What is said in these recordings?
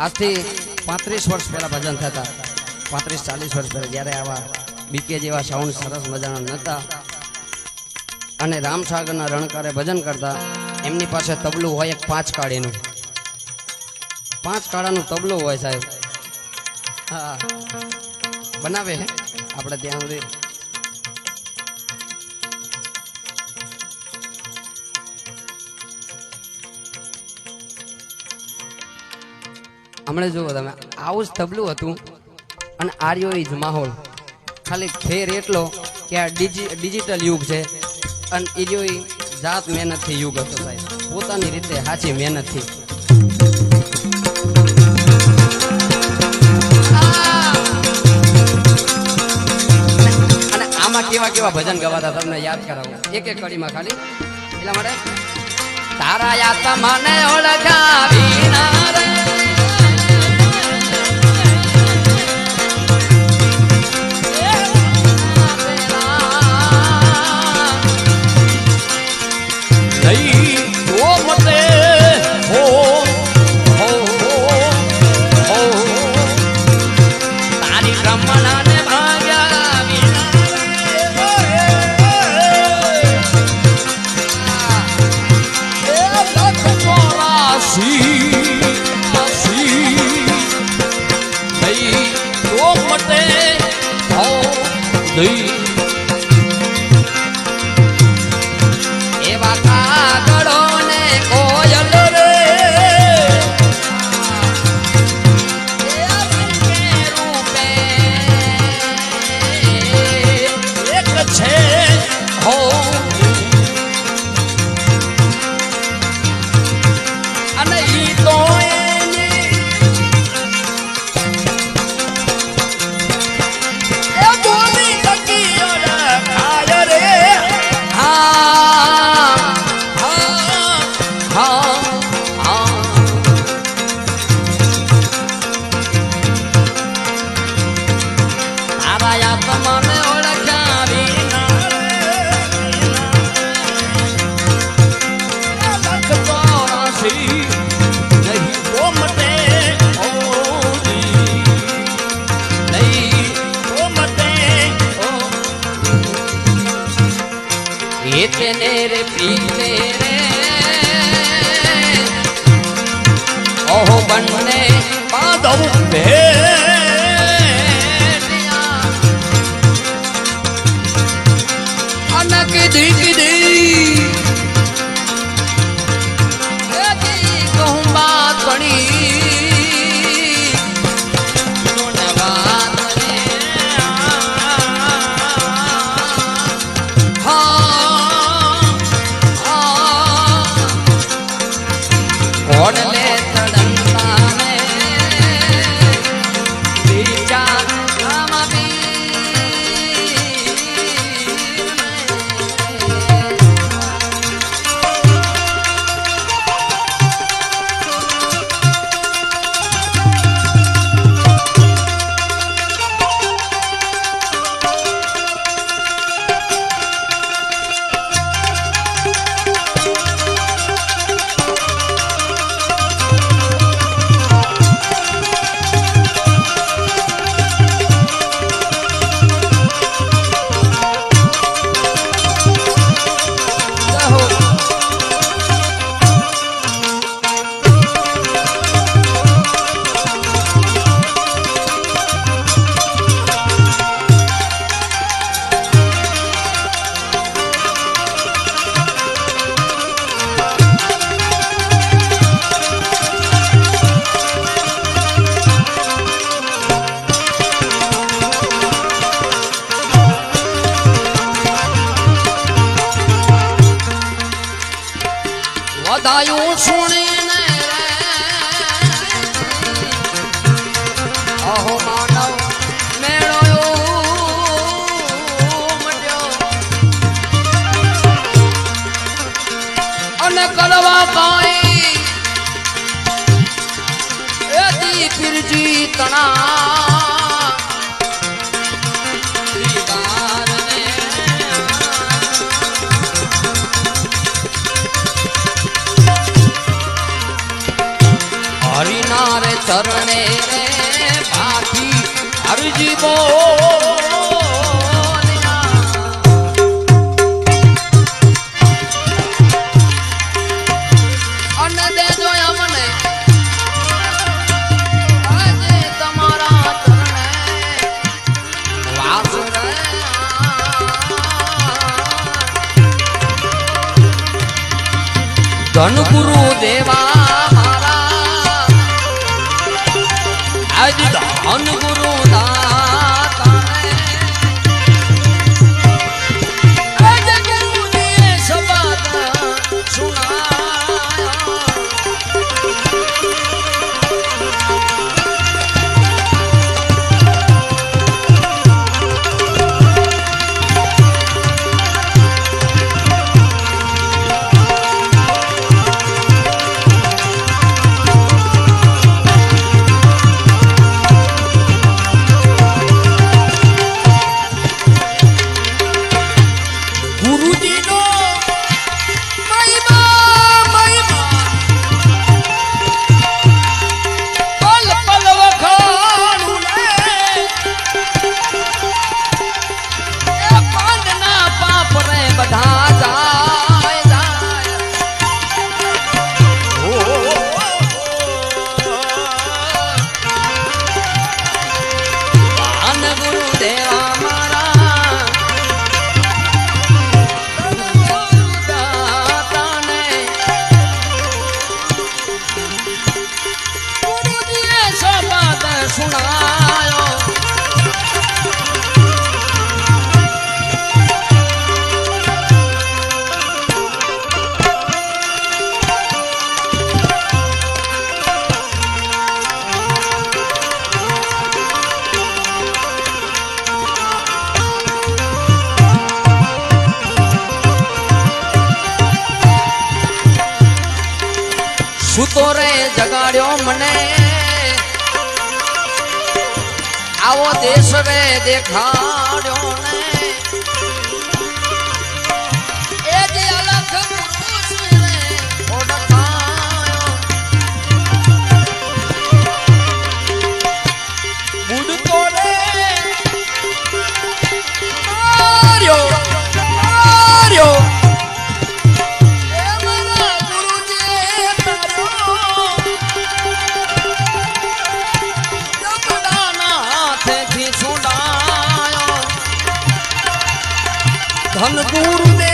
આજથી પાંત્રીસ વર્ષ પહેલા ભજન થતા. પાંત્રીસ, ચાલીસ વર્ષ પહેલા જ્યારે આવા બીકે જેવા સાઉન્ડ સરસ મજાના નહોતા. અને રામસાગરના રણકારે ભજન કરતા, એમની પાસે તબલું હોય એક પાંચ કાળીનું. પાંચ કાળાનું તબલું હોય સાહેબ. હા. બનાવે આપણે ત્યાં સુધી હમણાં જુઓ તમે, આવું જ તબલું હતું અને આર્યો ઇઝ માહોલ. ખાલી ફેર એટલો કે આ ડિજિ, ડિજિટલ યુગ છે અને એ જો ઈ જાત મહેનતથી યુગ હતો સાહેબ. પોતાની રીતે સાચી મહેનતથી. આમાં કેવા કેવા ભજન ગવાતા તમને યાદ કરાવું. એક એક કડીમાં ખાલી. એટલા માટે, તારા યાદ મને ઓળખાવી ના દઉં ભેટિયા અને કીધી કીધી હરિનાર ચરણે પાઠી હરજી બો ધન ગુરુ દેવા આવો દેશ રે દેખાડ્યો. ધન ગુરુદેવ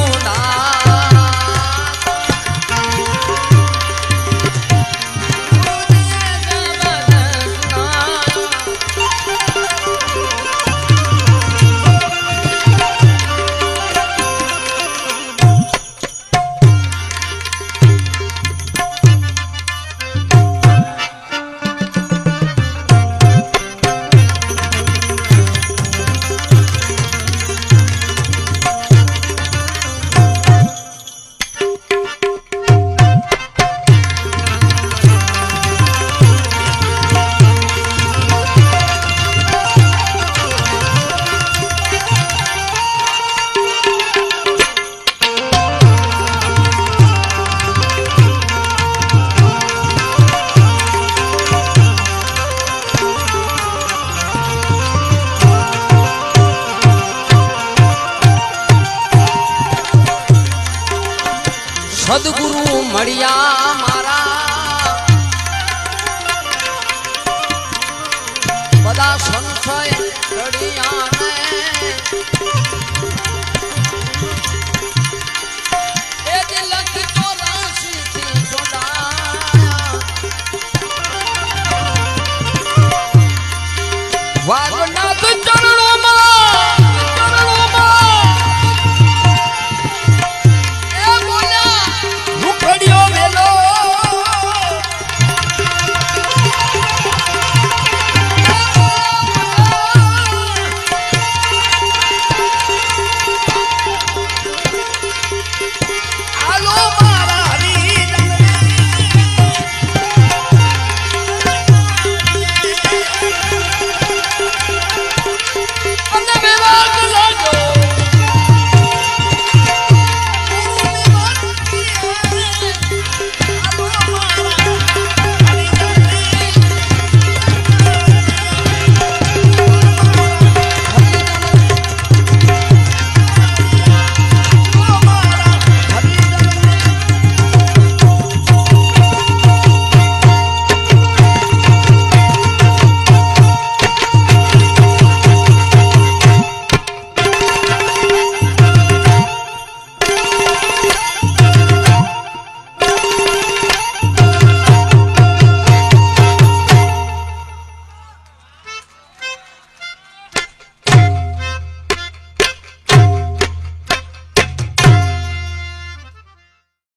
સદગુરુ મળ્યા મારા. બધા સંશય